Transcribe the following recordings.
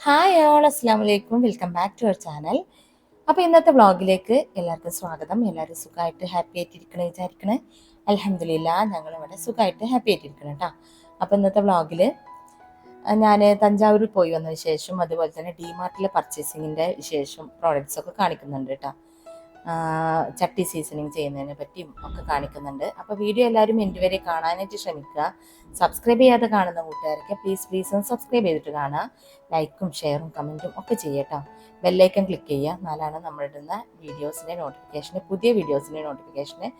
Hi all അസ്സാം വലൈക്കും welcome back to our channel അപ്പോൾ ഇന്നത്തെ വ്ളോഗിലേക്ക് എല്ലാവർക്കും സ്വാഗതം. എല്ലാവരും സുഖമായിട്ട് ഹാപ്പി ആയിട്ടിരിക്കണേ വിചാരിക്കണേ. അലഹമില്ല ഞങ്ങളിവിടെ സുഖമായിട്ട് ഹാപ്പി ആയിട്ടിരിക്കണം കേട്ടോ അപ്പോൾ ഇന്നത്തെ വ്ളോഗിൽ ഞാൻ തഞ്ചാവൂരിൽ പോയി വന്നതിന് ശേഷം അതുപോലെ തന്നെ ഡിമാർട്ടിലെ പർച്ചേസിങ്ങിന്റെ വിശേഷം പ്രോഡക്റ്റ്സൊക്കെ കാണിക്കുന്നുണ്ട് കേട്ടോ ചട്ടി സീസണിങ് ചെയ്യുന്നതിനെ പറ്റിയും ഒക്കെ കാണിക്കുന്നുണ്ട്. അപ്പോൾ വീഡിയോ എല്ലാവരും എന്റെ വരെ കാണാനായിട്ട് ശ്രമിക്കുക. സബ്സ്ക്രൈബ് ചെയ്യാതെ കാണുന്ന കൂട്ടുകാർക്ക് പ്ലീസ് പ്ലീസ് ഒന്ന് സബ്സ്ക്രൈബ് ചെയ്തിട്ട് കാണുക. ലൈക്കും ഷെയറും കമന്റും ഒക്കെ ചെയ്യട്ടോ ബെല്ലൈക്കൺ ക്ലിക്ക് ചെയ്യുക. എന്നാലാണ് നമ്മളിടുന്ന വീഡിയോസിന്റെ നോട്ടിഫിക്കേഷന് പുതിയ വീഡിയോസിന്റെ നോട്ടിഫിക്കേഷന്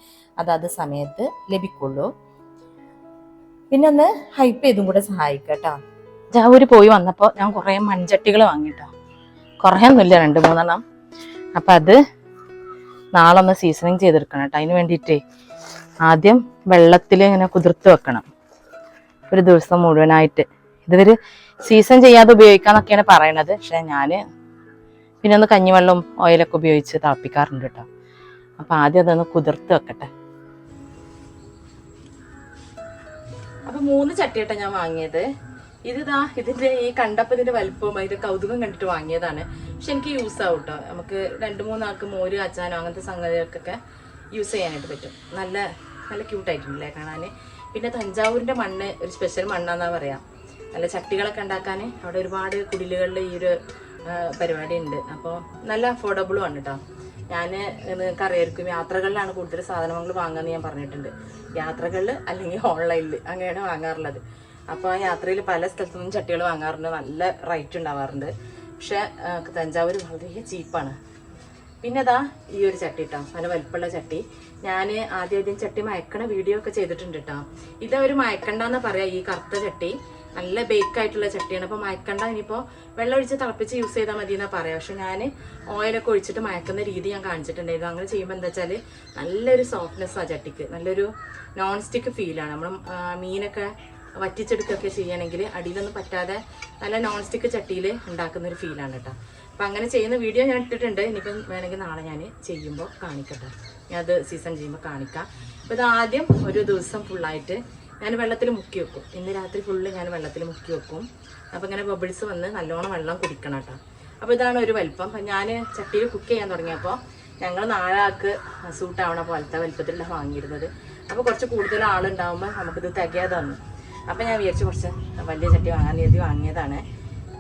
അതാത് സമയത്ത് ലഭിക്കുള്ളൂ. പിന്നെ ഒന്ന് ഹൈപ്പ് ചെയ്തും കൂടെ സഹായിക്കട്ടോ ജാവൂര് പോയി വന്നപ്പോൾ ഞാൻ കുറേ മൺചട്ടികൾ വാങ്ങിട്ടോ കുറേ ഒന്നുമില്ല രണ്ട് മൂന്നെണ്ണം. അപ്പം അത് നാളെ ഒന്ന് സീസണിങ് ചെയ്തെടുക്കണം കേട്ടോ. അതിന് വേണ്ടിയിട്ടേ ആദ്യം വെള്ളത്തിൽ ഇങ്ങനെ കുതിർത്ത് വെക്കണം. ഒരു ദിവസം മുഴുവനായിട്ട്. ഇതുവരെ സീസൺ ചെയ്യാതെ ഉപയോഗിക്കാന്നൊക്കെയാണ് പറയണത്. പക്ഷെ ഞാൻ പിന്നെ ഒന്ന് കഞ്ഞിവെള്ളവും ഓയിലൊക്കെ ഉപയോഗിച്ച് തിളപ്പിക്കാറുണ്ട് കേട്ടോ. അപ്പം ആദ്യം അതൊന്ന് കുതിർത്ത് വെക്കട്ടെ. അപ്പൊ മൂന്ന് ചട്ടിയിട്ടാണ് ഞാൻ വാങ്ങിയത്. ഇതിതാ ഇതിന്റെ ഈ കണ്ടപ്പതിന്റെ ഇതിന്റെ അതിന്റെ കൗതുകം കണ്ടിട്ട് വാങ്ങിയതാണ്. പക്ഷെ എനിക്ക് യൂസ് ആവും കേട്ടോ നമുക്ക് രണ്ട് മൂന്നാൾക്ക് മോര് അച്ചാനോ അങ്ങനത്തെ സംഗതികൾക്കൊക്കെ യൂസ് ചെയ്യാനായിട്ട് പറ്റും. നല്ല നല്ല ക്യൂട്ടായിട്ടുണ്ടല്ലേ കാണാന്. പിന്നെ തഞ്ചാവൂരിന്റെ മണ്ണ് ഒരു സ്പെഷ്യൽ മണ്ണാന്നാ പറയാ. നല്ല ചട്ടികളൊക്കെ ഉണ്ടാക്കാൻ അവിടെ ഒരുപാട് കുടിലുകളിൽ ഈ ഒരു പരിപാടി ഉണ്ട് അപ്പോൾ നല്ല അഫോർഡബിളും ആണ് കേട്ടോ ഞാൻ നിങ്ങൾക്ക് അറിയായിരിക്കും യാത്രകളിലാണ് കൂടുതൽ സാധനങ്ങൾ വാങ്ങുക ഞാൻ പറഞ്ഞിട്ടുണ്ട്. യാത്രകളിൽ അല്ലെങ്കിൽ ഓൺലൈനിൽ അങ്ങനെയാണ് വാങ്ങാറുള്ളത്. അപ്പോൾ ആ യാത്രയിൽ പല സ്ഥലത്തു നിന്നും ചട്ടികൾ വാങ്ങാറുണ്ട്. നല്ല റേറ്റ് ഉണ്ടാവാറുണ്ട്. പക്ഷെ തഞ്ചാവൂർ വളരെ ചീപ്പാണ്. പിന്നെ അതാ ഈ ഒരു ചട്ടി കേട്ടോ നല്ല വലിപ്പമുള്ള ചട്ടി. ഞാൻ ആദ്യം ആദ്യം ചട്ടി മയക്കണ വീഡിയോ ഒക്കെ ചെയ്തിട്ടുണ്ട് കേട്ടോ ഇതവർ മയക്കണ്ടെന്ന് പറയാം ഈ കറുത്ത ചട്ടി. നല്ല ബേക്ക് ആയിട്ടുള്ള ചട്ടിയാണ്. അപ്പോൾ മയക്കണ്ട ഇനിയിപ്പോൾ വെള്ളം ഒഴിച്ച് തിളപ്പിച്ച് യൂസ് ചെയ്താൽ മതി എന്നാ പറയാം. പക്ഷെ ഞാൻ ഓയിലൊക്കെ ഒഴിച്ചിട്ട് മയക്കുന്ന രീതി ഞാൻ കാണിച്ചിട്ടുണ്ടായിരുന്നു. അങ്ങനെ ചെയ്യുമ്പോൾ എന്താ വെച്ചാൽ നല്ലൊരു സോഫ്റ്റ്നെസ് ആ ചട്ടിക്ക്. നല്ലൊരു നോൺ സ്റ്റിക്ക് ഫീലാണ് നമ്മൾ മീനൊക്കെ വറ്റിച്ചെടുക്കുകയൊക്കെ ചെയ്യണമെങ്കിൽ അടിയിലൊന്നും പറ്റാതെ നല്ല നോൺ സ്റ്റിക്ക് ചട്ടിയിൽ ഉണ്ടാക്കുന്ന ഒരു ഫീലാണ് കേട്ടോ അപ്പം അങ്ങനെ ചെയ്യുന്ന വീഡിയോ ഞാൻ ഇട്ടിട്ടുണ്ട്. ഇനിയിപ്പം വേണമെങ്കിൽ നാളെ ഞാൻ ചെയ്യുമ്പോൾ കാണിക്കട്ടെ. ഞാൻ അത് സീസൺ ചെയ്യുമ്പോൾ കാണിക്കാം. അപ്പോൾ ഇത് ആദ്യം ഒരു ദിവസം ഫുള്ളായിട്ട് ഞാൻ വെള്ളത്തിൽ മുക്കി വെക്കും. ഇന്ന് രാത്രി ഫുള്ള് ഞാൻ വെള്ളത്തിൽ മുക്കി വെക്കും. അപ്പോൾ ഇങ്ങനെ ബബിൾസ് വന്ന് നല്ലോണം വെള്ളം കുടിക്കണം കേട്ടോ അപ്പോൾ ഇതാണ് ഒരു വലിപ്പം. അപ്പം ഞാൻ ചട്ടിയിൽ കുക്ക് ചെയ്യാൻ തുടങ്ങിയപ്പോൾ ഞങ്ങൾ നാലാൾക്ക് സൂട്ടാവണ പോലത്തെ വലിപ്പത്തിലുള്ള വാങ്ങിയിരുന്നത്. അപ്പോൾ കുറച്ച് കൂടുതൽ ആളുണ്ടാകുമ്പോൾ നമുക്കിത് തികയാതെ വന്നു. അപ്പം ഞാൻ വിചാരിച്ചു കുറച്ച് വലിയ ചട്ടി വാങ്ങാൻ രീതി വാങ്ങിയതാണ്.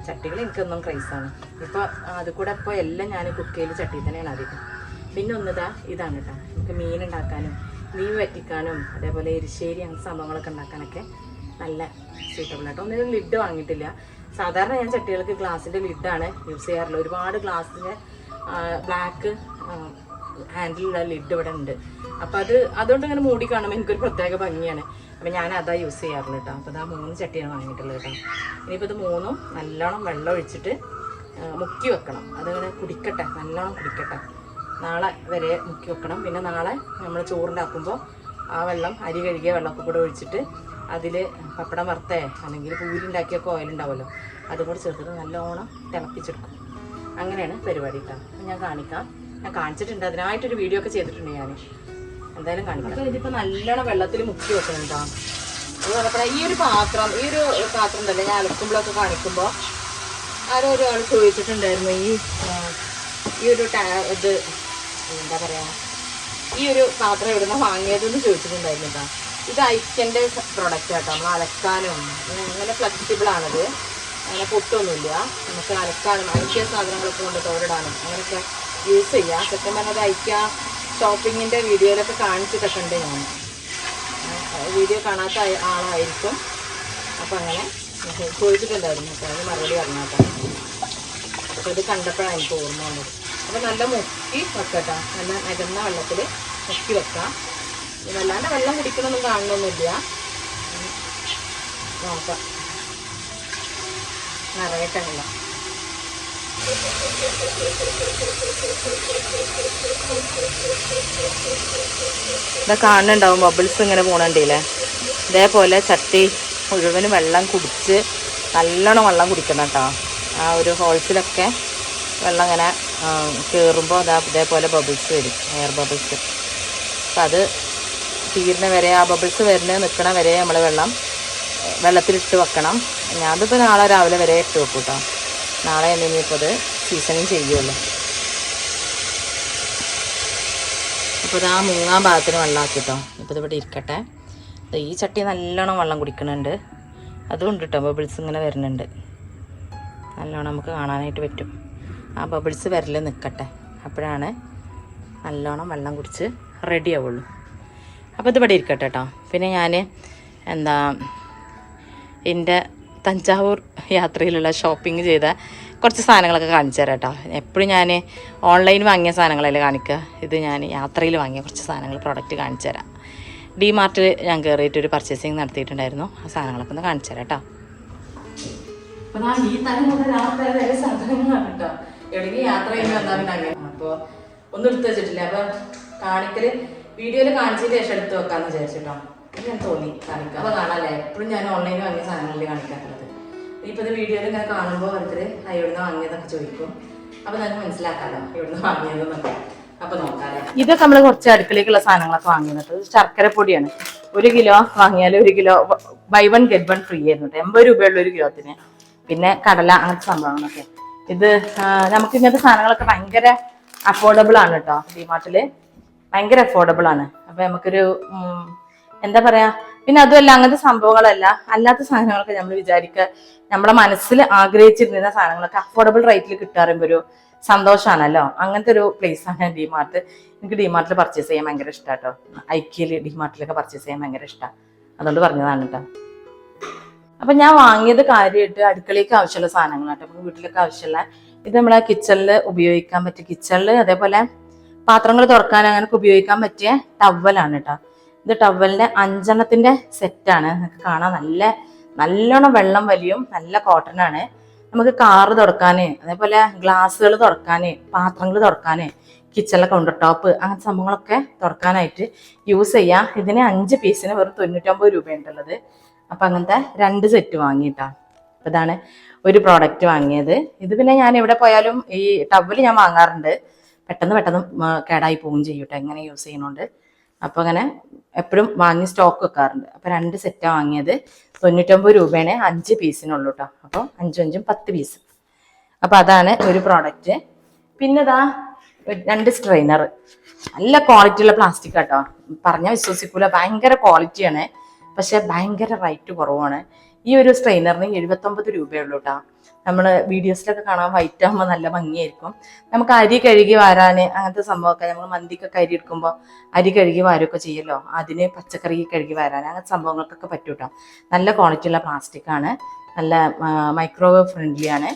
ചട്ടികൾ എനിക്കൊന്നും ക്രൈസാണ്. ഇപ്പോൾ അത് കൂടെ ഇപ്പോൾ എല്ലാം ഞാൻ കുക്ക് ചെയ്ത് ചട്ടി തന്നെയാണ് അധികം പിന്നെ ഒന്നിതാ ഇതാണ് കേട്ടോ നമുക്ക് മീൻ ഉണ്ടാക്കാനും മീൻ വറ്റിക്കാനും അതേപോലെ എരിശ്ശേരി അങ്ങനത്തെ സംഭവങ്ങളൊക്കെ ഉണ്ടാക്കാനൊക്കെ നല്ല സൂട്ടബിൾ ആയിട്ട് ഒന്നും ലിഡ് വാങ്ങിയിട്ടില്ല. സാധാരണ ഞാൻ ചട്ടികൾക്ക് ഗ്ലാസിന്റെ ലിഡാണ് യൂസ് ചെയ്യാറുള്ളത്. ഒരുപാട് ഗ്ലാസിന്റെ ബ്ലാക്ക് ഹാൻഡിലുള്ള ലിഡ് ഇവിടെ ഉണ്ട്. അപ്പോൾ അത് അതുകൊണ്ട് ഇങ്ങനെ മൂടി കാണുമ്പോൾ എനിക്കൊരു പ്രത്യേക ഭംഗിയാണ്. അപ്പോൾ ഞാൻ അതാ യൂസ് ചെയ്യാറുള്ളത് കേട്ടോ. അപ്പോൾ അതാ മൂന്ന് ചട്ടിയാണ് വാങ്ങിയിട്ടുള്ളത് കേട്ടോ. ഇനിയിപ്പോൾ ഇത് മൂന്നും നല്ലോണം വെള്ളം ഒഴിച്ചിട്ട് മുക്കി വെക്കണം. അതങ്ങനെ കുടിക്കട്ടെ നല്ലോണം കുടിക്കട്ടെ. നാളെ വരെ മുക്കി വെക്കണം. പിന്നെ നാളെ നമ്മൾ ചോറുണ്ടാക്കുമ്പോൾ ആ വെള്ളം അരി കഴുകിയ വെള്ളമൊക്കെ കൂടെ ഒഴിച്ചിട്ട് അതിൽ പപ്പടം വറുത്തേ അല്ലെങ്കിൽ പൂരി ഉണ്ടാക്കിയൊക്കെ ഓയിലുണ്ടാവുമല്ലോ അതും കൂടെ ചേർത്തിട്ട് നല്ലോണം തിളപ്പിച്ചെടുക്കും. അങ്ങനെയാണ് പരിപാടി കേട്ടോ. ഞാൻ കാണിക്കാം. ഞാൻ കാണിച്ചിട്ടുണ്ട്. അതിനായിട്ടൊരു വീഡിയോ ഒക്കെ ചെയ്തിട്ടുണ്ട് ഞാൻ എന്തായാലും കാണിക്കാം. ഇതിപ്പോൾ നല്ലോണം വെള്ളത്തിൽ മുക്കി വെക്കണം ഈ ഒരു പാത്രം ഈ ഒരു പാത്രം തന്നെ ഞാൻ അലക്കുമ്പോഴൊക്കെ കാണിക്കുമ്പോൾ ആരോ ഒരാൾ ചോദിച്ചിട്ടുണ്ടായിരുന്നു ഈ ഈ ഒരു ഇത് എന്താ പറയുക ഈ ഒരു പാത്രം എവിടുന്ന വാങ്ങിയതെന്ന് ചോദിച്ചിട്ടുണ്ടായിരുന്നു ഇത് ഐക്കന്റെ പ്രൊഡക്റ്റ് കേട്ടോ നമ്മൾ അലക്കാനും അങ്ങനെ ഫ്ലെക്സിബിൾ ആണത്. അങ്ങനെ പൊട്ടൊന്നുമില്ല. നമുക്ക് അലക്കാനും ഐക്യ സാധനങ്ങളൊക്കെ കൊണ്ട് തോരിടാനും അങ്ങനെയൊക്കെ യൂസ് ചെയ്യാം. സത്യം പറഞ്ഞത് ഐക്യ ഷോപ്പിങ്ങിന്റെ വീഡിയോയിലൊക്കെ കാണിച്ചിട്ടൊക്കെ ഉണ്ട് ഞാൻ വീഡിയോ കാണാത്ത ആളായിരിക്കും. അപ്പം അങ്ങനെ ചോദിച്ചിട്ടുണ്ടായിരുന്നു അപ്പോൾ അതിന് മറുപടി പറഞ്ഞാട്ടോ അപ്പോൾ ഇത് കണ്ടപ്പോഴാണ് എനിക്ക് ഓർമ്മ വന്നത്. അപ്പോൾ നല്ല മുക്കി വെക്കട്ടോ. നല്ല നകന്ന വെള്ളത്തിൽ മുക്കി വെക്കാം. വല്ലാണ്ട് വെള്ളം കുടിക്കണമെന്നും കാണണമെന്നില്ല ഉം. നോക്കാം. നിറയട്ടെ വെള്ളം. ഇതാ കാണുന്നുണ്ടാവും ബബിൾസ് ഇങ്ങനെ പോകണണ്ടില്ലേ ഇതേപോലെ ചട്ടി മുഴുവനും വെള്ളം കുടിച്ച് നല്ലോണം വെള്ളം കുടിക്കണം കേട്ടോ. ആ ഒരു ഹോൾസിലൊക്കെ വെള്ളം ഇങ്ങനെ കയറുമ്പോൾ അതാ ഇതേപോലെ ബബിൾസ് വരും എയർ ബബിൾസ് അപ്പം അത് തീരുന്ന വരെ ആ ബബിൾസ് വരുന്ന നിൽക്കണ വരെ നമ്മൾ വെള്ളം വെള്ളത്തിലിട്ട് വെക്കണം. ഞാനിപ്പോൾ നാളെ രാവിലെ വരെ ഇട്ട് വെക്കും കേട്ടോ തന്നെ ഇനിയിപ്പോൾ അത് സീസണിങ് ചെയ്യുള്ളൂ. അപ്പോൾ ഇതാ മുങ്ങാൻ ഭാഗത്തിന് വെള്ളമാക്കിട്ടോ ഇപ്പോൾ ഇതിവിടെ ഇരിക്കട്ടെ. ഈ ചട്ടി നല്ലോണം വെള്ളം കുടിക്കുന്നുണ്ട് അതുകൊണ്ട് കേട്ടോ ബബിൾസ് ഇങ്ങനെ വരുന്നുണ്ട്. നല്ലോണം നമുക്ക് കാണാനായിട്ട് പറ്റും. ആ ബബിൾസ് വരൽ നിൽക്കട്ടെ അപ്പോഴാണ് നല്ലോണം വെള്ളം കുടിച്ച് റെഡി ആവുള്ളൂ. അപ്പോൾ ഇതിവിടെ ഇരിക്കട്ടെ കേട്ടോ പിന്നെ ഞാൻ എന്താ എന്റെ തഞ്ചാവൂർ യാത്രയിലുള്ള ഷോപ്പിംഗ് ചെയ്ത കുറച്ച് സാധനങ്ങളൊക്കെ കാണിച്ചു തരാം കേട്ടോ. എപ്പോഴും ഞാൻ ഓൺലൈൻ വാങ്ങിയ സാധനങ്ങളല്ലേ കാണിക്കുക ഇത് ഞാൻ യാത്രയിൽ വാങ്ങിയ കുറച്ച് സാധനങ്ങൾ പ്രോഡക്റ്റ് കാണിച്ചു തരാം. ഡി മാർട്ടിൽ ഞാൻ കയറിയിട്ട് ഒരു പർച്ചേസിങ് നടത്തിയിട്ടുണ്ടായിരുന്നു. ആ സാധനങ്ങളൊക്കെ ഒന്ന് കാണിച്ചു തരാം കേട്ടോ. ഈ എവിടെയെങ്കിലും യാത്ര അപ്പോൾ ഒന്നും എടുത്ത് വെച്ചിട്ടില്ല. അപ്പൊ കാണിക്കൽ വീഡിയോയിൽ കാണിച്ചതിന് ശേഷം എടുത്ത് വെക്കാന്ന് വിചാരിച്ചിട്ടോ ഞാൻ തോന്നി കാണിക്കാം അപ്പൊ കാണാല്ലേ? എപ്പോഴും ഞാൻ ഓൺലൈനിൽ വാങ്ങിയ സാധനങ്ങളിൽ കാണിക്കാറുള്ളത് ഇപ്പൊ ഇത് വീഡിയോയിൽ ഇങ്ങനെ കാണുമ്പോൾ ഓരോരുത്തർ എവിടുന്ന് വാങ്ങിയതൊക്കെ ചോദിക്കും. അപ്പൊ നമുക്ക് മനസ്സിലാക്കാലോ എവിടുന്ന് വാങ്ങിയതെന്നൊക്കെ അപ്പൊ നോക്കാല്ലേ ഇതൊക്കെ നമ്മൾ കുറച്ച് അടുക്കളയ്ക്കുള്ള സാധനങ്ങളൊക്കെ വാങ്ങിയത് ശർക്കര പൊടിയാണ്. ഒരു കിലോ വാങ്ങിയാൽ ഒരു kilo buy one get one free ആയിരുന്നു. എൺപത് രൂപയുള്ള ഒരു കിലോത്തിന്. പിന്നെ കടല അങ്ങനത്തെ സംഭവങ്ങളൊക്കെ. ഇത് നമുക്ക് ഇങ്ങനത്തെ സാധനങ്ങളൊക്കെ ഭയങ്കര അഫോർഡബിൾ ആണ് കേട്ടോ. ഡിമാർട്ടിൽ ഭയങ്കര അഫോർഡബിൾ ആണ്. അപ്പൊ നമുക്കൊരു എന്താ പറയാ? പിന്നെ അതുമല്ല അങ്ങനത്തെ സംഭവങ്ങളല്ല. അല്ലാത്ത സാധനങ്ങളൊക്കെ നമ്മൾ വിചാരിക്കുക നമ്മളെ മനസ്സിൽ ആഗ്രഹിച്ചിരുന്ന സാധനങ്ങളൊക്കെ അഫോർഡബിൾ റേറ്റിൽ കിട്ടാറുമ്പോ ഒരു സന്തോഷമാണല്ലോ അങ്ങനത്തെ ഒരു പ്ലേസ് ആണ് ഡിമാർട്ട് എനിക്ക് ഡിമാർട്ടിൽ പർച്ചേസ് ചെയ്യാൻ ഭയങ്കര ഇഷ്ടമാണ് കേട്ടോ ഐക്യയിൽ ഡിമാർട്ടിലൊക്കെ പർച്ചേസ് ചെയ്യാൻ ഭയങ്കര ഇഷ്ടമാണ് അതുകൊണ്ട് പറഞ്ഞതാണ് കേട്ടോ അപ്പൊ ഞാൻ വാങ്ങിയത് കാര്യമായിട്ട് അടുക്കളയ്ക്ക് ആവശ്യമുള്ള സാധനങ്ങളാട്ടോ നമുക്ക് വീട്ടിലൊക്കെ ആവശ്യമുള്ള ഇത് നമ്മളെ കിച്ചണിൽ ഉപയോഗിക്കാൻ പറ്റിയ കിച്ചണിൽ അതേപോലെ പാത്രങ്ങൾ തുറക്കാൻ അങ്ങനെ ഉപയോഗിക്കാൻ പറ്റിയ ടവലാണ് കേട്ടോ ഇത് ടവലിന്റെ അഞ്ചെണ്ണത്തിന്റെ സെറ്റാണ് നിങ്ങൾക്ക് കാണാൻ നല്ല നല്ലോണം വെള്ളം വലിയും നല്ല കോട്ടൺ ആണ്. നമുക്ക് കാറ് തുറക്കാന് അതേപോലെ ഗ്ലാസ്സുകൾ തുറക്കാന് പാത്രങ്ങൾ തുറക്കാന് കിച്ചണിലെ കൗണ്ടർ ടോപ്പ് അങ്ങനത്തെ സംഭവങ്ങളൊക്കെ തുറക്കാനായിട്ട് യൂസ് ചെയ്യാം. ഇതിന് അഞ്ച് പീസിന് വെറും തൊണ്ണൂറ്റൊമ്പത് രൂപയുണ്ടുള്ളത് അപ്പം അങ്ങനത്തെ രണ്ട് സെറ്റ് വാങ്ങിയിട്ടാ. അപ്പം ഇതാണ് ഒരു പ്രോഡക്റ്റ് വാങ്ങിയത്. ഇത് പിന്നെ ഞാൻ എവിടെ പോയാലും ഈ ടവൽ ഞാൻ വാങ്ങാറുണ്ട്. പെട്ടെന്ന് പെട്ടെന്ന് കേടായി പോവുകയും ചെയ്യൂട്ടോ എങ്ങനെ യൂസ് ചെയ്യുന്നുണ്ട്. അപ്പൊ അങ്ങനെ എപ്പോഴും വാങ്ങി സ്റ്റോക്ക് വെക്കാറുണ്ട്. അപ്പൊ രണ്ട് സെറ്റാണ് വാങ്ങിയത് തൊണ്ണൂറ്റൊമ്പത് രൂപയാണ് അഞ്ച് പീസിനുള്ളൂ കേട്ടോ അപ്പോൾ അഞ്ചും അഞ്ചും പത്ത് പീസ് അപ്പൊ അതാണ് ഒരു പ്രോഡക്റ്റ് പിന്നെ ഇതാ രണ്ട് സ്ട്രെയിനർ നല്ല ക്വാളിറ്റി ഉള്ള പ്ലാസ്റ്റിക് കേട്ടോ പറഞ്ഞാൽ വിശ്വസിക്കൂല. ഭയങ്കര ക്വാളിറ്റിയാണ് പക്ഷെ ഭയങ്കര റേറ്റ് കുറവാണ്. ഈ ഒരു സ്ട്രെയിനറിന് എഴുപത്തൊമ്പത് രൂപയുള്ളൂ കേട്ടോ നമ്മൾ വീഡിയോസിലൊക്കെ കാണാൻ വൈറ്റ് ആകുമ്പോൾ നല്ല ഭംഗിയായിരിക്കും. നമുക്ക് അരി കഴുകി വാരാൻ അങ്ങനത്തെ സംഭവമൊക്കെ നമ്മൾ മന്തിക്കൊക്കെ അരി എടുക്കുമ്പോൾ അരി കഴുകി വാരുമൊക്കെ ചെയ്യല്ലോ? അതിന് പച്ചക്കറി കഴുകി വാരാൻ അങ്ങനത്തെ സംഭവങ്ങൾക്കൊക്കെ പറ്റും കേട്ടോ നല്ല ക്വാളിറ്റിയുള്ള പ്ലാസ്റ്റിക് ആണ്. നല്ല മൈക്രോവേവ് ഫ്രണ്ട്ലി ആണ്.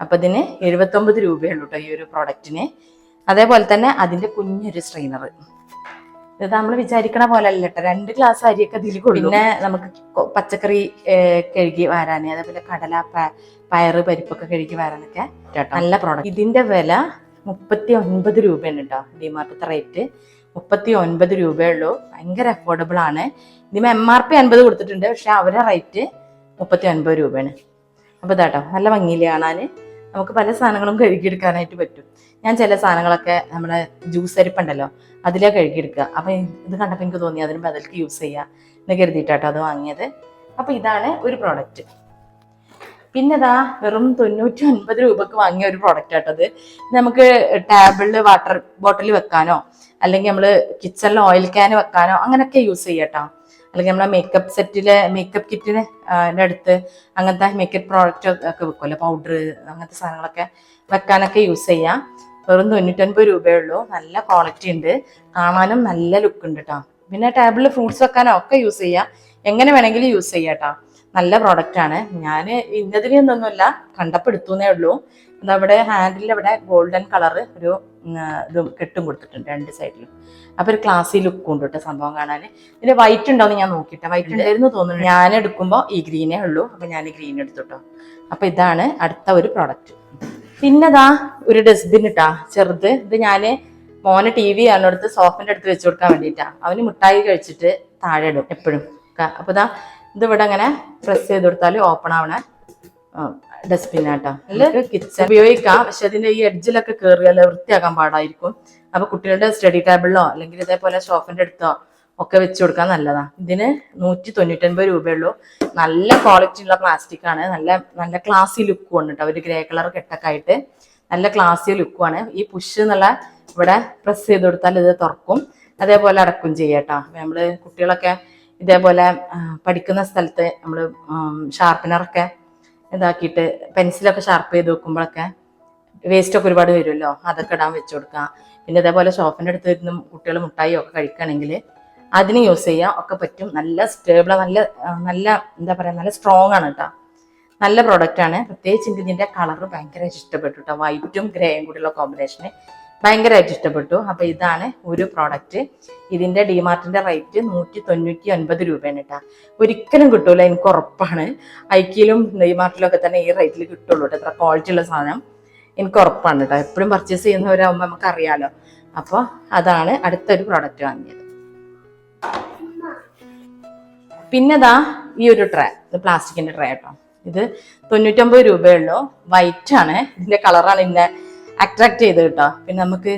അപ്പം ഇതിന് എഴുപത്തൊമ്പത് രൂപയുള്ളൂ കേട്ടോ ഈ ഒരു പ്രോഡക്റ്റിന് അതേപോലെ തന്നെ അതിന്റെ കുഞ്ഞൊരു സ്ട്രെയിനർ ഇത് നമ്മൾ വിചാരിക്കണ പോലെ അല്ല കേട്ടോ രണ്ട് ഗ്ലാസ് അരിയൊക്കെ ഇതിൽ കൊടുക്കും പിന്നെ നമുക്ക് പച്ചക്കറി കഴുകി വരാൻ അതേപോലെ കടല പയറ് പരിപ്പൊക്കെ കഴുകി വരാനൊക്കെ നല്ല പ്രോഡക്റ്റ് ഇതിന്റെ വില മുപ്പത്തി ഒൻപത് രൂപയാണ് കേട്ടോ ഡിമാർട്ടത്തെ റേറ്റ് മുപ്പത്തി ഒൻപത് രൂപയുള്ളൂ ഭയങ്കര അഫോർഡബിൾ ആണ്. ഇതിന് എം ആർ പി അൻപത് കൊടുത്തിട്ടുണ്ട്. പക്ഷെ അവരുടെ റേറ്റ് മുപ്പത്തി ഒൻപത് രൂപയാണ്. അപ്പോൾ ഇതാട്ടോ. നല്ല ഭംഗിയിൽ കാണാൻ നമുക്ക് പല സാധനങ്ങളും കഴുകിയെടുക്കാനായിട്ട് പറ്റും. ഞാൻ ചില സാധനങ്ങളൊക്കെ നമ്മുടെ ജ്യൂസ് അരിപ്പുണ്ടല്ലോ അതിലേ കഴുകിയെടുക്കുക. അപ്പം ഇത് കണ്ടപ്പോൾ എനിക്ക് തോന്നി അതിന് ബദൽക്ക് യൂസ് ചെയ്യുക എന്ന് കരുതിയിട്ടാട്ടോ അത് വാങ്ങിയത്. അപ്പം ഇതാണ് ഒരു പ്രോഡക്റ്റ് പിന്നെ വെറും തൊണ്ണൂറ്റി ഒൻപത് രൂപക്ക് വാങ്ങിയ ഒരു പ്രോഡക്റ്റ് ആട്ടത് നമുക്ക് ടേബിളിൽ വാട്ടർ ബോട്ടിൽ വെക്കാനോ അല്ലെങ്കിൽ നമ്മൾ കിച്ചണിൽ ഓയിൽ ക്യാൻ വെക്കാനോ അങ്ങനെയൊക്കെ യൂസ് ചെയ്യട്ടോ അല്ലെങ്കിൽ നമ്മളെ മേക്കപ്പ് സെറ്റിലെ മേക്കപ്പ് കിറ്റിന് അടുത്ത് അങ്ങനത്തെ മേക്കപ്പ് പ്രോഡക്റ്റ് ഒക്കെ വെക്കുമല്ലോ പൗഡർ അങ്ങനത്തെ സാധനങ്ങളൊക്കെ വെക്കാനൊക്കെ യൂസ് ചെയ്യാം. വെറും തൊണ്ണൂറ്റൊൻപത് രൂപയേ ഉള്ളൂ. നല്ല ക്വാളിറ്റി ഉണ്ട്. കാണാനും നല്ല ലുക്ക് ഉണ്ട് കേട്ടോ പിന്നെ ടേബിളിൽ ഫ്രൂട്ട്സ് വെക്കാനോ ഒക്കെ യൂസ് ചെയ്യാം. എങ്ങനെ വേണമെങ്കിലും യൂസ് ചെയ്യാം കേട്ടോ നല്ല പ്രോഡക്റ്റ് ആണ്. ഞാൻ ഇന്നതിന് ഒന്നൊന്നുമില്ല കണ്ടപ്പോൾ എടുത്തുന്നേ ഉള്ളൂ. അതവിടെ ഹാൻഡിൽ അവിടെ ഗോൾഡൻ കളർ ഒരു ഇതും കെട്ടും കൊടുത്തിട്ടുണ്ട് രണ്ട് സൈഡിലും അപ്പൊ ഒരു ക്ലാസ്സി ലുക്ക് ഉണ്ട് കേട്ടോ സംഭവം കാണാൻ ഇതിന് വൈറ്റ് ഉണ്ടോന്ന് ഞാൻ നോക്കിട്ടെ വൈറ്റ് ഉണ്ടായിരുന്നു തോന്നുന്നു. ഞാൻ എടുക്കുമ്പോൾ ഈ ഗ്രീനേ ഉള്ളൂ. അപ്പൊ ഞാൻ ഗ്രീൻ എടുത്തുട്ടോ അപ്പൊ ഇതാണ് അടുത്ത ഒരു പ്രോഡക്റ്റ് പിന്നെതാ ഒരു ഡസ്റ്റ്ബിൻ ഇട്ടാ ചെറുത്. ഇത് ഞാൻ മോനെ ടി വി അടുത്ത് സോഫിന്റെ അടുത്ത് വെച്ചു കൊടുക്കാൻ വേണ്ടിയിട്ടാ അവന് മിഠായി കഴിച്ചിട്ട് താഴെ ഇടും എപ്പോഴും. അപ്പൊ ഇതാ ഇത് ഇവിടെ അങ്ങനെ പ്രസ് ചെയ്ത് കൊടുത്താൽ ഓപ്പൺ ആവണ ഡസ്റ്റ്ബിൻ ആട്ടോ കിച്ചൺ ഉപയോഗിക്കാം. പക്ഷെ അതിന്റെ ഈ എഡ്ജിലൊക്കെ കയറിയാൽ വൃത്തിയാക്കാൻ പാടായിരിക്കും. അപ്പൊ കുട്ടികളുടെ സ്റ്റഡി ടേബിളിലോ അല്ലെങ്കിൽ ഇതേപോലെ ഷോഫിന്റെ അടുത്തോ ഒക്കെ വെച്ച് കൊടുക്കാൻ നല്ലതാ. ഇതിന് നൂറ്റി തൊണ്ണൂറ്റൊൻപത് രൂപയുള്ളൂ. നല്ല ക്വാളിറ്റി ഉള്ള പ്ലാസ്റ്റിക് ആണ്. നല്ല നല്ല ക്ലാസ്സി ലുക്കും ഉണ്ട് കേട്ടോ ഒരു ഗ്രേ കളർ കെട്ടൊക്കെ ആയിട്ട് നല്ല ക്ലാസി ലുക്കുമാണ് ഈ പുഷ് എന്നുള്ള ഇവിടെ പ്രസ് ചെയ്ത് കൊടുത്താൽ ഇത് തുറക്കും. അതേപോലെ അടക്കും ചെയ്യാട്ടോ നമ്മൾ കുട്ടികളൊക്കെ ഇതേപോലെ പഠിക്കുന്ന സ്ഥലത്ത് നമ്മൾ ഷാർപ്പനറൊക്കെ ഇതാക്കിയിട്ട് പെൻസിലൊക്കെ ഷാർപ്പ് ചെയ്ത് വെക്കുമ്പോഴൊക്കെ വേസ്റ്റ് ഒക്കെ ഒരുപാട് വരുമല്ലോ. അതൊക്കെ ഇടാൻ വെച്ച് കൊടുക്കാം. പിന്നെ ഇതേപോലെ ഷോപ്പിന്റെ അടുത്ത് വരുന്ന കുട്ടികൾ മുട്ടായി ഒക്കെ കഴിക്കുകയാണെങ്കിൽ അതിന് യൂസ് ചെയ്യാം. ഒക്കെ പറ്റും. നല്ല സ്റ്റേബിൾ നല്ല നല്ല എന്താ പറയുക നല്ല സ്ട്രോങ് ആണ് കേട്ടോ നല്ല പ്രോഡക്റ്റ് ആണ്. പ്രത്യേകിച്ച് എനിക്ക് ഇതിന്റെ കളർ ഭയങ്കരമായിട്ട് ഇഷ്ടപ്പെട്ടു കേട്ടോ വൈറ്റും ഗ്രേയും കൂടിയുള്ള കോമ്പിനേഷന് ഭയങ്കരമായിട്ട് ഇഷ്ടപ്പെട്ടു. അപ്പോൾ ഇതാണ് ഒരു പ്രോഡക്റ്റ് ഇതിന്റെ ഡിമാർട്ടിന്റെ റേറ്റ് നൂറ്റി തൊണ്ണൂറ്റി ഒൻപത് രൂപയാണ് കേട്ടോ ഒരിക്കലും കിട്ടൂല എനിക്ക് ഉറപ്പാണ്. ഐക്കിയിലും ഡിമാർട്ടിലും ഒക്കെ തന്നെ ഈ റേറ്റിൽ കിട്ടുള്ളൂ കേട്ടോ ഇത്ര ക്വാളിറ്റി ഉള്ള സാധനം. എനിക്ക് ഉറപ്പാണ് കേട്ടോ എപ്പോഴും പർച്ചേസ് ചെയ്യുന്നവരാകുമ്പോൾ നമുക്കറിയാലോ. അപ്പോൾ അതാണ് അടുത്തൊരു പ്രോഡക്റ്റ് വാങ്ങിയത്. പിന്നെ ദാ ഈ ഒരു ട്രേ ഇത് പ്ലാസ്റ്റിക്കിന്റെ ട്രേ കേട്ടോ ഇത് തൊണ്ണൂറ്റൊമ്പത് രൂപയുള്ളൂ വൈറ്റ് ആണ്. ഇതിന്റെ കളറാണ് ഇന്നെ അട്രാക്ട് ചെയ്ത് കേട്ടോ പിന്നെ നമുക്ക്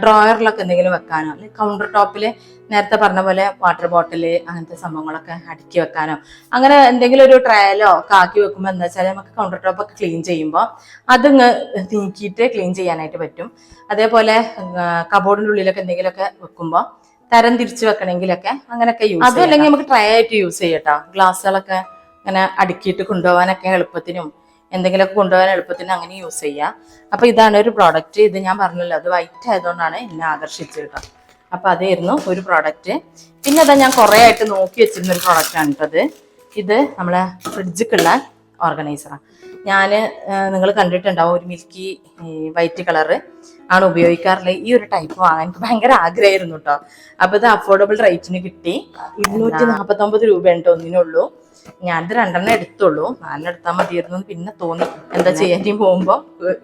ഡ്രോയറിലൊക്കെ എന്തെങ്കിലും വെക്കാനോ അല്ലെങ്കിൽ കൗണ്ടർ ടോപ്പിൽ നേരത്തെ പറഞ്ഞ പോലെ വാട്ടർ ബോട്ടിൽ അങ്ങനത്തെ സംഭവങ്ങളൊക്കെ അടുക്കി വെക്കാനോ അങ്ങനെ എന്തെങ്കിലും ഒരു ട്രയലോ ഒക്കെ ആക്കി വെക്കുമ്പോൾ എന്താ വെച്ചാൽ നമുക്ക് കൗണ്ടർ ടോപ്പ് ഒക്കെ ക്ലീൻ ചെയ്യുമ്പോൾ അതിങ്ങ് നീക്കിയിട്ട് ക്ലീൻ ചെയ്യാനായിട്ട് പറ്റും. അതേപോലെ കബോർഡിന്റെ ഉള്ളിലൊക്കെ എന്തെങ്കിലുമൊക്കെ വെക്കുമ്പോൾ തരം തിരിച്ചു വെക്കണമെങ്കിലൊക്കെ അങ്ങനെയൊക്കെ യൂസ് അതും അതല്ലെങ്കിൽ നമുക്ക് ട്രൈ ആയിട്ട് യൂസ് ചെയ്യട്ടോ. ഗ്ലാസ്സുകളൊക്കെ ഇങ്ങനെ അടുക്കിയിട്ട് കൊണ്ടുപോകാനൊക്കെ എളുപ്പത്തിനും എന്തെങ്കിലുമൊക്കെ കൊണ്ടുപോകാൻ എളുപ്പത്തിനും അങ്ങനെ യൂസ് ചെയ്യാം. അപ്പൊ ഇതാണ് ഒരു പ്രോഡക്റ്റ് ഇത് ഞാൻ പറഞ്ഞല്ലോ അത് വൈറ്റ് ആയതുകൊണ്ടാണ് എന്നെ ആകർഷിച്ചത് കേട്ടോ അപ്പൊ അതായിരുന്നു ഒരു പ്രോഡക്റ്റ് പിന്നെ അതാ ഞാൻ കുറെ ആയിട്ട് നോക്കി വെച്ചിരുന്ന ഒരു പ്രോഡക്റ്റാണ് ആണ് കേട്ടത് ഇത് നമ്മളെ ഫ്രിഡ്ജിക്കുള്ള ഓർഗനൈസറാണ് ഞാൻ നിങ്ങൾ കണ്ടിട്ടുണ്ടാവും ഒരു മിൽക്കി വൈറ്റ് കളറ്. ആണ് ഉപയോഗിക്കാറുള്ളത് ഈ ഒരു ടൈപ്പ് വാങ്ങാൻ എനിക്ക് ഭയങ്കര ആഗ്രഹമായിരുന്നു കേട്ടോ അപ്പൊ ഇത് അഫോർഡബിൾ റേറ്റിന് കിട്ടി. ഇരുന്നൂറ്റി നാൽപ്പത്തി ഒമ്പത് രൂപയുണ്ട് ഒന്നിനുള്ളൂ. ഞാനിത് രണ്ടെണ്ണം എടുത്തുള്ളൂ. നാലെണ്ണം എടുത്താൽ മതിയായിരുന്നു പിന്നെ തോന്നി. എന്താ ചെയ്യാൻ ഇനി പോകുമ്പോ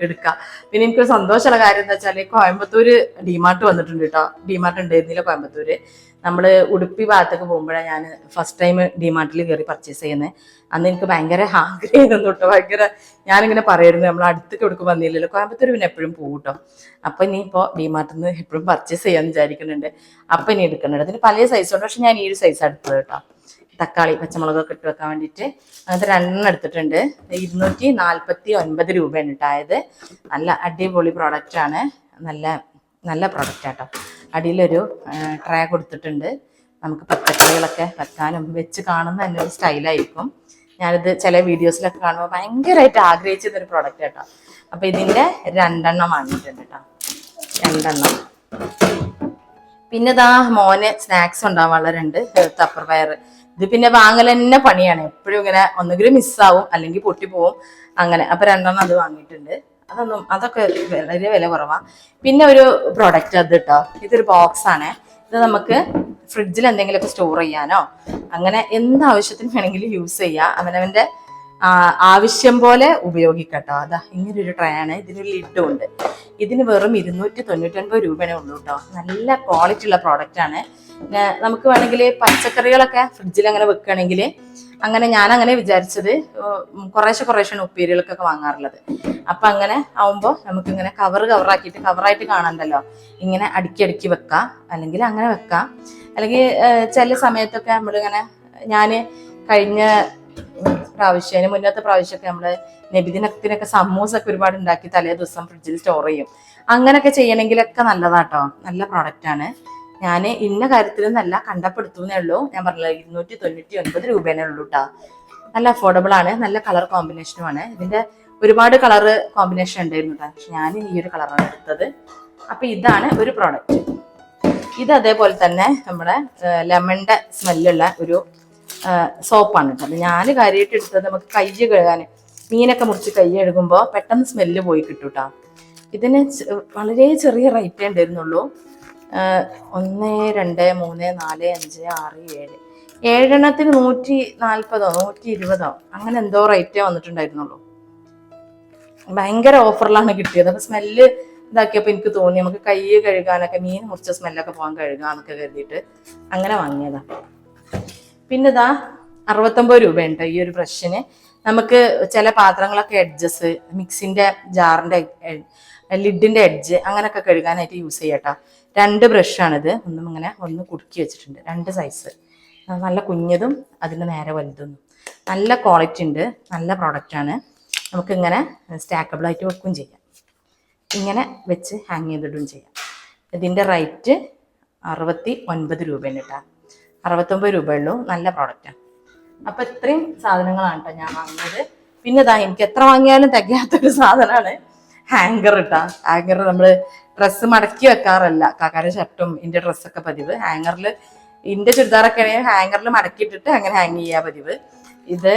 എടുക്കാം. പിന്നെ എനിക്കൊരു സന്തോഷമുള്ള കാര്യം എന്താ വെച്ചാൽ കോയമ്പത്തൂര് ഡിമാർട്ട് വന്നിട്ടുണ്ട് കേട്ടോ ഡിമാർട്ട് ഉണ്ടായിരുന്നില്ല കോയമ്പത്തൂര്. നമ്മൾ ഉടുപ്പി ഭാഗത്തൊക്കെ പോകുമ്പോഴാണ് ഞാൻ ഫസ്റ്റ് ടൈം ഡിമാർട്ടിൽ കയറി പർച്ചേസ് ചെയ്യുന്നത് അന്ന് എനിക്ക് ഭയങ്കര ആഗ്രഹമായിരുന്നു കേട്ടോ ഭയങ്കര ഞാനിങ്ങനെ പറയായിരുന്നു നമ്മൾ അടുത്തേക്ക് എടുക്കും വന്നില്ലല്ലോ. കോയമ്പത്തൂർ പിന്നെ എപ്പോഴും പോകും കേട്ടോ അപ്പൊ ഇനി ഇപ്പോ ഡിമാർട്ടിൽ നിന്ന് എപ്പോഴും പർച്ചേസ് ചെയ്യാൻ വിചാരിക്കുന്നുണ്ട്. അപ്പൊ ഇനി എടുക്കുന്നുണ്ട് അതിന് പല സൈസ് ഉണ്ട്. പക്ഷെ ഞാൻ ഈ ഒരു സൈസ് എടുത്തത് കേട്ടോ തക്കാളി പച്ചമുളകൊക്കെ ഇട്ട് വെക്കാൻ വേണ്ടിയിട്ട് അങ്ങനത്തെ രണ്ടെണ്ണം എടുത്തിട്ടുണ്ട്. ഇരുന്നൂറ്റി നാൽപ്പത്തി ഒൻപത് രൂപയാണ് ഇട്ടായത് നല്ല അടിപൊളി പ്രോഡക്റ്റ് ആണ്. നല്ല നല്ല പ്രോഡക്റ്റ് ആട്ടോ അടിയിലൊരു ട്രേ കൊടുത്തിട്ടുണ്ട്. നമുക്ക് പച്ചക്കറികളൊക്കെ വെക്കാനും വെച്ച് കാണുന്ന തന്നെ ഒരു സ്റ്റൈലായിരിക്കും ഞാനിത് ചില വീഡിയോസിലൊക്കെ കാണുമ്പോൾ ഭയങ്കരമായിട്ട് ആഗ്രഹിച്ചതൊരു പ്രോഡക്റ്റ് കേട്ടോ. അപ്പോൾ ഇതിന്റെ രണ്ടെണ്ണം വാങ്ങിയിട്ടുണ്ട് കേട്ടോ. രണ്ടെണ്ണം. പിന്നെ ഇതാ മോന് സ്നാക്സ് ഉണ്ടാവാറുണ്ട് തപ്പർ വയർ ഇത് പിന്നെ വാങ്ങൽ തന്നെ പണിയാണ്. എപ്പോഴും ഇങ്ങനെ ഒന്നുകിലും മിസ്സാവും അല്ലെങ്കിൽ പൊട്ടിപ്പോവും. അങ്ങനെ. അപ്പൊ രണ്ടെണ്ണം അത് വാങ്ങിയിട്ടുണ്ട്. അതൊന്നും അതൊക്കെ വളരെ വില കുറവാ. പിന്നെ ഒരു പ്രോഡക്റ്റ് അത് കേട്ടോ ഇതൊരു ബോക്സ് ആണ്. ഇത് നമുക്ക് ഫ്രിഡ്ജിൽ എന്തെങ്കിലുമൊക്കെ സ്റ്റോർ ചെയ്യാനോ അങ്ങനെ എന്ത് ആവശ്യത്തിന് വേണമെങ്കിലും യൂസ് ചെയ്യാം. അവനവന്റെ ആവശ്യം പോലെ ഉപയോഗിക്കട്ടോ. അതാ ഇങ്ങനെ ഒരു ട്രേ ആണ്. ഇതിനൊരു ലിഡും ഉണ്ട്. ഇതിന് വെറും ഇരുന്നൂറ്റി തൊണ്ണൂറ്റൊൻപത് രൂപയേ ഉള്ളൂ കേട്ടോ നല്ല ക്വാളിറ്റി ഉള്ള പ്രോഡക്റ്റ് ആണ്. നമുക്ക് വേണമെങ്കിൽ പച്ചക്കറികളൊക്കെ ഫ്രിഡ്ജിൽ അങ്ങനെ വെക്കുകയാണെങ്കിൽ അങ്ങനെ ഞാൻ അങ്ങനെ വിചാരിച്ചത് കുറേശ്ശെ കുറേശ്ശെ ഉപ്പേരികൾക്കൊക്കെ വാങ്ങാറുള്ളത്. അപ്പൊ അങ്ങനെ ആവുമ്പോൾ നമുക്ക് ഇങ്ങനെ കവർ കവറാക്കിയിട്ട് കവറായിട്ട് കാണണ്ടല്ലോ. ഇങ്ങനെ അടുക്കി അടുക്കി വെക്കാം അല്ലെങ്കിൽ അങ്ങനെ വെക്കാം. അല്ലെങ്കിൽ ചില സമയത്തൊക്കെ നമ്മളിങ്ങനെ ഞാൻ കഴിഞ്ഞ പ്രാവശ്യം അതിന് മുന്നത്തെ പ്രാവശ്യമൊക്കെ നമ്മൾ നബിദിനത്തിനൊക്കെ സമൂസൊക്കെ ഒരുപാട് ഉണ്ടാക്കി തലേ ദിവസം ഫ്രിഡ്ജിൽ സ്റ്റോർ ചെയ്യും. അങ്ങനെയൊക്കെ ചെയ്യണമെങ്കിലൊക്കെ നല്ലതാട്ടോ. നല്ല പ്രോഡക്റ്റ് ആണ്. ഞാൻ ഇന്ന കാര്യത്തിലൊന്നല്ല കണ്ടപ്പെടുത്തുന്നേ ഉള്ളൂ. ഞാൻ പറഞ്ഞില്ല ഇരുന്നൂറ്റി തൊണ്ണൂറ്റി ഒൻപത് രൂപേനേ ഉള്ളൂ കേട്ടോ നല്ല അഫോർഡബിൾ ആണ് നല്ല കളർ കോമ്പിനേഷനുമാണ് ഇതിന്റെ ഒരുപാട് കളർ കോമ്പിനേഷൻ ഉണ്ടായിരുന്നു കേട്ടോ പക്ഷെ ഞാൻ ഈ ഒരു കളറാണ് എടുത്തത്. അപ്പൊ ഇതാണ് ഒരു പ്രോഡക്റ്റ് ഇത് അതേപോലെ തന്നെ നമ്മുടെ ലെമണിന്റെ സ്മെല്ലുള്ള ഒരു സോപ്പാണ് കേട്ടോ അത് ഞാൻ കാര്യമായിട്ട് എടുത്തത് നമുക്ക് കൈ കഴുകാൻ മീനൊക്കെ മുറിച്ച് കൈ കഴുകുമ്പോൾ പെട്ടെന്ന് സ്മെല്ല് പോയി കിട്ടും കേട്ടോ ഇതിന് വളരെ ചെറിയ റേറ്റേ ഉണ്ടായിരുന്നുള്ളൂ. ഒന്ന് രണ്ട് മൂന്ന് നാല് അഞ്ച് ആറ് ഏഴ്. ഏഴെണ്ണത്തിന് നൂറ്റി നാൽപ്പതോ നൂറ്റി ഇരുപതോ? അങ്ങനെ എന്തോ റേറ്റേ വന്നിട്ടുണ്ടായിരുന്നുള്ളൂ. ഭയങ്കര ഓഫറിലാണ് കിട്ടിയത്. അപ്പൊ സ്മെല്ല് ഇതാക്കിയപ്പോൾ എനിക്ക് തോന്നി നമുക്ക് കൈ കഴുകാനൊക്കെ മീൻ മുറിച്ച സ്മെല്ലൊക്കെ പോകാൻ കഴുകാന്നൊക്കെ കരുതിയിട്ട് അങ്ങനെ വാങ്ങിയതാ. പിന്നെ ഇതാ അറുപത്തൊമ്പത് രൂപയുണ്ട് ഈ ഒരു ബ്രഷിന് നമുക്ക് ചില പാത്രങ്ങളൊക്കെ എഡ്ജസ് മിക്സിന്റെ ജാറിന്റെ ലിഡിന്റെ എഡ്ജ് അങ്ങനെയൊക്കെ കഴുകാനായിട്ട് യൂസ് ചെയ്യാട്ടോ രണ്ട് ബ്രഷാണിത്. ഒന്നും ഇങ്ങനെ ഒന്ന് കുടുക്കി വെച്ചിട്ടുണ്ട്. രണ്ട് സൈസ് നല്ല കുഞ്ഞതും അതിന് നേരെ വലുതും. നല്ല ക്വാളിറ്റി ഉണ്ട്. നല്ല പ്രോഡക്റ്റാണ് നമുക്കിങ്ങനെ സ്റ്റാക്കബിൾ ആയിട്ട് വെക്കുകയും ചെയ്യാം. ഇങ്ങനെ വെച്ച് ഹാങ് ചെയ്തിടുകയും ചെയ്യാം. ഇതിന്റെ റേറ്റ് അറുപത്തി ഒൻപത് രൂപയാണ് കേട്ടോ അറുപത്തൊമ്പത് രൂപയുള്ളൂ നല്ല പ്രോഡക്റ്റാണ് അപ്പം ഇത്രയും സാധനങ്ങളാണ് കേട്ടോ ഞാൻ വാങ്ങിയത്. പിന്നെ ഇതാ എനിക്ക് എത്ര വാങ്ങിയാലും തികയാത്തൊരു സാധനമാണ്. ഹാങ്കർ ഇട്ടാ. ഹാങ്കർ നമ്മൾ ഡ്രസ്സ് മടക്കി വെക്കാറല്ല. കാക്കാരുടെ ഷർട്ടും ഇന്റെ ഡ്രസ്സൊക്കെ പതിവ്. ഹാങ്ങറിൽ ഇന്റെ ചുരിദാറൊക്കെ ആണെങ്കിൽ ഹാങ്ങറിൽ മടക്കിയിട്ടിട്ട് അങ്ങനെ ഹാങ് ചെയ്യാ പതിവ്. ഇത്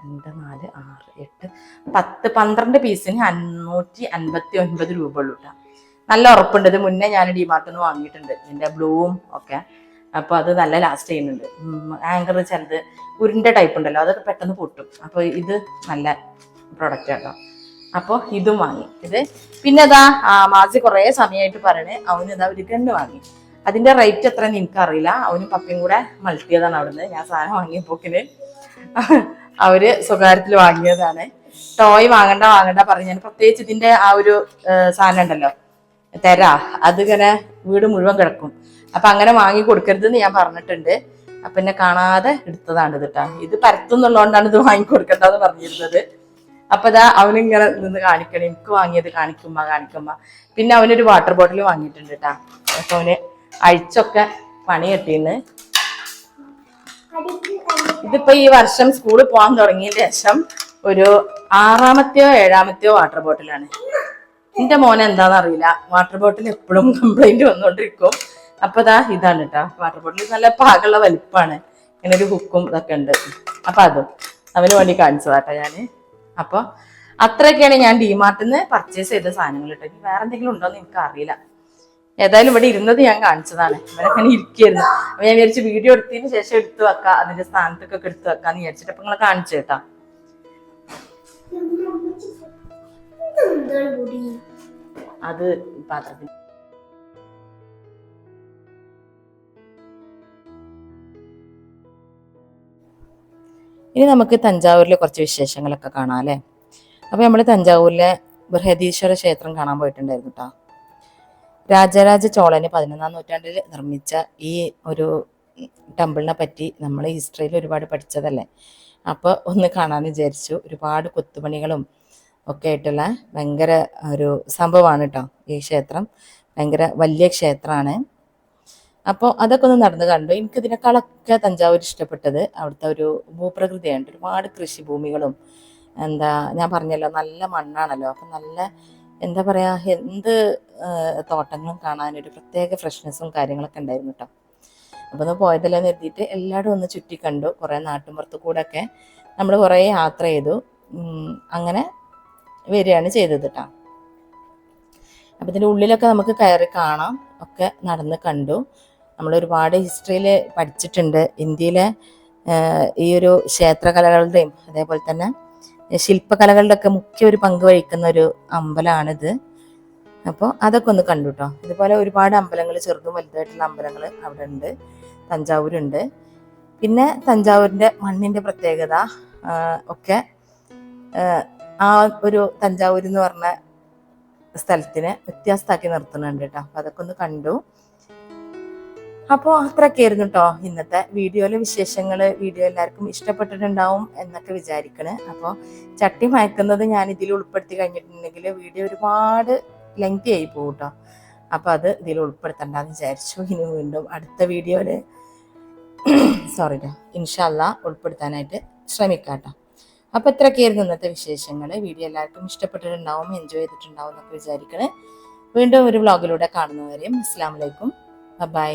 രണ്ട് നാല് ആറ് എട്ട് പത്ത് പന്ത്രണ്ട് പീസിന് അഞ്ഞൂറ്റി അൻപത്തി ഒൻപത് രൂപ ഉള്ളൂ കേട്ടോ നല്ല ഉറപ്പുണ്ട്. ഇത് മുന്നേ ഞാൻ ഡിമാർട്ടിൽ നിന്ന് വാങ്ങിയിട്ടുണ്ട്. ഇതിന്റെ ബ്ലൂവും ഒക്കെ. അപ്പൊ അത് നല്ല ലാസ്റ്റ് ചെയ്യുന്നുണ്ട്. ആങ്കർ ചിലത് ഉരുണ്ട ടൈപ്പ് ഉണ്ടല്ലോ. അതൊക്കെ പെട്ടെന്ന് പൊട്ടും. അപ്പോൾ ഇത് നല്ല പ്രൊഡക്റ്റ് കേട്ടോ അപ്പോൾ ഇതും വാങ്ങി. ഇത് പിന്നെ അതാ മാസി കുറേ സമയമായിട്ട് പറയണേ. അവന് ഇതാ ഒരു ഗണ്ണ് വാങ്ങി. അതിന്റെ റേറ്റ് എത്ര എനിക്കറിയില്ല. അവനും പപ്പയും കൂടെ മൾട്ടിയതാണ് അവിടുന്ന്. ഞാൻ സാധനം വാങ്ങിയപ്പോക്കിന് അവർ സ്വകാര്യത്തിൽ വാങ്ങിയതാണ്. ടോയ് വാങ്ങണ്ട വാങ്ങണ്ട പറഞ്ഞു. ഞാൻ പ്രത്യേകിച്ച് ഇതിന്റെ ആ ഒരു സാധനം ഉണ്ടല്ലോ തരാ അതിങ്ങനെ വീട് മുഴുവൻ കിടക്കും. അപ്പൊ അങ്ങനെ വാങ്ങി കൊടുക്കരുതെന്ന് ഞാൻ പറഞ്ഞിട്ടുണ്ട്. അപ്പൊ എന്നെ കാണാതെ എടുത്തതാണ് ഇത് കേട്ടാ ഇത് പരത്തുന്നുള്ളതുകൊണ്ടാണ് ഇത് വാങ്ങി കൊടുക്കേണ്ടതെന്ന് പറഞ്ഞിരുന്നത്. അപ്പൊ ഇതാ അവനിങ്ങനെ നിന്ന് കാണിക്കണം. എനിക്ക് വാങ്ങിയത് കാണിക്കുമ്മ കാണിക്കുമ്മ. പിന്നെ അവനൊരു വാട്ടർ ബോട്ടിൽ വാങ്ങിയിട്ടുണ്ട് കേട്ടാ അപ്പൊ അവന് അഴിച്ചൊക്കെ പണി കെട്ടിന്ന്. ഇതിപ്പോ ഈ വർഷം സ്കൂളിൽ പോകാൻ തുടങ്ങിയ ശേഷം ഒരു ആറാമത്തെയോ ഏഴാമത്തെയോ വാട്ടർ ബോട്ടിലാണ് എന്റെ മോനെ എന്താണെന്ന് അറിയില്ല. വാട്ടർ ബോട്ടിൽ എപ്പോഴും കംപ്ലൈന്റ് വന്നോണ്ടിരിക്കും. അപ്പൊ ഇതാണ് കേട്ടോ വാട്ടർ ബോട്ടിൽ നല്ല പാകമുള്ള വലിപ്പാണ്. ഇങ്ങനെ ഒരു ഹുക്കും ഇതൊക്കെ ഉണ്ട്. അപ്പൊ അതും. അവന് വേണ്ടി കാണിച്ചതാട്ടോ ഞാൻ. അപ്പൊ അത്രയൊക്കെയാണ് ഞാൻ ഡിമാർട്ടിൽ നിന്ന് പർച്ചേസ് ചെയ്ത സാധനങ്ങൾ കേട്ടോ ഇനി വേറെ എന്തെങ്കിലും ഉണ്ടോ എന്ന് എനിക്ക് അറിയില്ല. ഏതായാലും ഇവിടെ ഇരുന്നത് ഞാൻ കാണിച്ചതാണ്. ഇവരങ്ങനെ ഇരിക്കുകയായിരുന്നു. അപ്പൊ ഞാൻ വിചാരിച്ചു വീഡിയോ എടുത്തതിന് ശേഷം എടുത്തു വെക്കാം അതിന്റെ സ്ഥാനത്തൊക്കെ എടുത്തു വെക്കാന്ന് വിചാരിച്ചിട്ട് അപ്പൊ നിങ്ങളെ കാണിച്ചു കേട്ടാ. അത് പാത്രത്തിൽ ഇനി നമുക്ക് തഞ്ചാവൂരിലെ കുറച്ച് വിശേഷങ്ങളൊക്കെ കാണാം അല്ലേ? അപ്പോൾ നമ്മൾ തഞ്ചാവൂരിലെ ബൃഹദീശ്വര ക്ഷേത്രം കാണാൻ പോയിട്ടുണ്ടായിരുന്നു കേട്ടോ രാജരാജ ചോളന് പതിനൊന്നാം നൂറ്റാണ്ടിൽ നിർമ്മിച്ച ഈ ഒരു ടെമ്പിളിനെ പറ്റി നമ്മൾ ഹിസ്റ്ററിയിൽ ഒരുപാട് പഠിച്ചതല്ലേ? അപ്പോൾ ഒന്ന് കാണാമെന്ന് വിചാരിച്ചു. ഒരുപാട് കൊത്തുപണികളും ഒക്കെ ആയിട്ടുള്ള ഭയങ്കര ഒരു സംഭവമാണ് കേട്ടോ ഈ ക്ഷേത്രം. ഭയങ്കര വലിയ ക്ഷേത്രമാണ് അപ്പോൾ അതൊക്കെ ഒന്ന് നടന്ന് കണ്ടു. എനിക്ക് ഇതിനേക്കാളൊക്കെ തഞ്ചാവൂർ ഇഷ്ടപ്പെട്ടത് അവിടുത്തെ ഒരു ഭൂപ്രകൃതിയാണ് ഒരുപാട് കൃഷിഭൂമികളും എന്താ ഞാൻ പറഞ്ഞല്ലോ നല്ല മണ്ണാണല്ലോ. അപ്പം നല്ല എന്താ പറയുക എന്ത് തോട്ടങ്ങളും തോട്ടങ്ങളും കാണാനൊരു പ്രത്യേക ഫ്രഷ്നെസ്സും കാര്യങ്ങളൊക്കെ ഉണ്ടായിരുന്നു കേട്ടോ അപ്പോൾ ഒന്ന് പോയതെല്ലാം നിർത്തിയിട്ട് എല്ലായിടും ഒന്ന് ചുറ്റി കണ്ടു. കുറേ നാട്ടുമ്പുറത്ത് കൂടെ ഒക്കെ നമ്മൾ കുറേ യാത്ര ചെയ്തു. അങ്ങനെ വരികയാണ് ചെയ്തത് കേട്ടോ അപ്പം ഇതിന്റെ ഉള്ളിലൊക്കെ നമുക്ക് കയറി കാണാം. ഒക്കെ നടന്ന് കണ്ടു. നമ്മൾ ഒരുപാട് ഹിസ്റ്ററിയിൽ പഠിച്ചിട്ടുണ്ട്. ഇന്ത്യയിലെ ഈ ഒരു ക്ഷേത്രകലകളുടെയും അതേപോലെ തന്നെ ശില്പകലകളുടെ ഒക്കെ മുഖ്യ ഒരു പങ്ക് വഹിക്കുന്ന ഒരു അമ്പലമാണിത് അപ്പോൾ അതൊക്കെ ഒന്ന് കണ്ടു കേട്ടോ ഇതുപോലെ ഒരുപാട് അമ്പലങ്ങൾ ചെറുതും വലുതായിട്ടുള്ള അമ്പലങ്ങൾ അവിടെ ഉണ്ട് തഞ്ചാവൂരുണ്ട്. പിന്നെ തഞ്ചാവൂരിന്റെ മണ്ണിന്റെ പ്രത്യേകത ഒക്കെ ആ ഒരു തഞ്ചാവൂർ എന്ന് പറഞ്ഞ സ്ഥലത്തിനെ വ്യത്യാസമാക്കി നിർത്തുന്നുണ്ട് കേട്ടോ. അപ്പോൾ അതൊക്കെ ഒന്ന് കണ്ടു. അപ്പോൾ അത്രയൊക്കെ ആയിരുന്നു കേട്ടോ ഇന്നത്തെ വീഡിയോയിലെ വിശേഷങ്ങൾ വീഡിയോ എല്ലാവർക്കും ഇഷ്ടപ്പെട്ടിട്ടുണ്ടാവും എന്നൊക്കെ വിചാരിക്കണേ. അപ്പോൾ ചട്ടി മയക്കുന്നത് ഞാൻ ഇതിൽ ഉൾപ്പെടുത്തി കഴിഞ്ഞിട്ടുണ്ടെങ്കിൽ വീഡിയോ ഒരുപാട് ലെങ്തി ആയി പോകും കേട്ടോ അപ്പോൾ അത് ഇതിൽ ഉൾപ്പെടുത്തണ്ടെന്ന് വിചാരിച്ചു. ഇനി വീണ്ടും അടുത്ത വീഡിയോയിൽ സോറി ഇൻഷല്ല ഉൾപ്പെടുത്താനായിട്ട് ശ്രമിക്കാം കേട്ടോ അപ്പോൾ ഇത്രയൊക്കെയായിരുന്നു ഇന്നത്തെ വിശേഷങ്ങൾ വീഡിയോ എല്ലാവർക്കും ഇഷ്ടപ്പെട്ടിട്ടുണ്ടാവും എൻജോയ് ചെയ്തിട്ടുണ്ടാവും എന്നൊക്കെ വിചാരിക്കണേ. വീണ്ടും ഒരു വ്ളോഗിലൂടെ കാണുന്നവരെയും അസ്സാം വലൈക്കും ബൈ